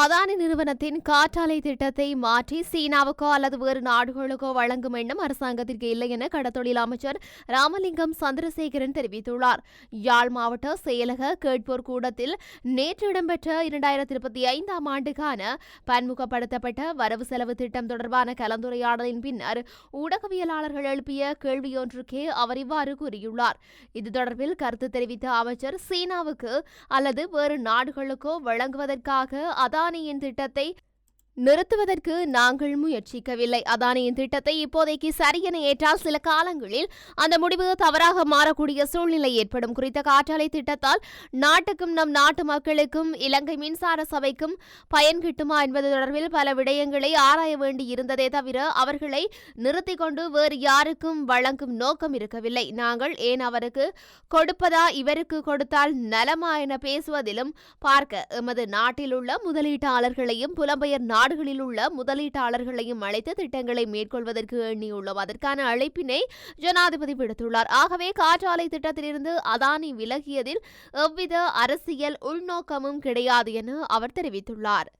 அதானி நிறுவனத்தின் காற்றாலை திட்டத்தை மாற்றி சீனாவுக்கோ அல்லது வேறு நாடுகளுக்கோ வழங்கும் எண்ணம் அரசாங்கத்திற்கு இல்லை என கடத்தொழில் அமைச்சர் ராமலிங்கம் சந்திரசேகரன் தெரிவித்துள்ளார். யாழ் மாவட்ட செயலக கேட்போர் கூடத்தில் நேற்று இடம்பெற்ற இரண்டாயிரத்தி இருபத்தி ஐந்தாம் ஆண்டுக்கான பன்முகப்படுத்தப்பட்ட வரவு செலவு திட்டம் தொடர்பான கலந்துரையாடலின் பின்னர் ஊடகவியலாளர்கள் எழுப்பிய கேள்வியொன்றுக்கே அவர் இவ்வாறு கூறியுள்ளார். இது தொடர்பில் கருத்து தெரிவித்த அமைச்சர் சீனாவுக்கு அல்லது வேறு நாடுகளுக்கோ வழங்குவதற்காக அதானியின் திட்டத்தை நிறுத்துவதற்கு நாங்கள் முயற்சிக்கவில்லை. அதானியின் திட்டத்தை இப்போதைக்கு சரியென ஏற்றால் சில காலங்களில் அந்த முடிவு தவறாக மாறக்கூடிய சூழ்நிலை ஏற்படும். குறித்த காற்றாலை திட்டத்தால் நாட்டுக்கும் நம் நாட்டு மக்களுக்கும் இலங்கை மின்சார சபைக்கும் பயன் கிட்டுமா என்பது தொடர்பில் பல விடயங்களை ஆராய வேண்டி இருந்ததே தவிர அவர்களை நிறுத்தி கொண்டு வேறு யாருக்கும் வழங்கும் நோக்கம் இருக்கவில்லை. நாங்கள் ஏன் அவருக்கு கொடுப்பதா இவருக்கு கொடுத்தால் நலமா என பேசுவதிலும் பார்க்க எமது நாட்டில் உள்ள முதலீட்டாளர்களையும் புலம்பெயர் நாடுகளில் உள்ள முதலீட்டாளர்களையும் அழைத்து திட்டங்களை மேற்கொள்வதற்கு எண்ணியுள்ளோம். அதற்கான அழைப்பினை ஜனாதிபதி விடுத்துள்ளார். ஆகவே காற்றாலை திட்டத்திலிருந்து அதானி விலகியதில் எவ்வித அரசியல் உள்நோக்கமும் கிடையாது என அவர் தெரிவித்துள்ளார்.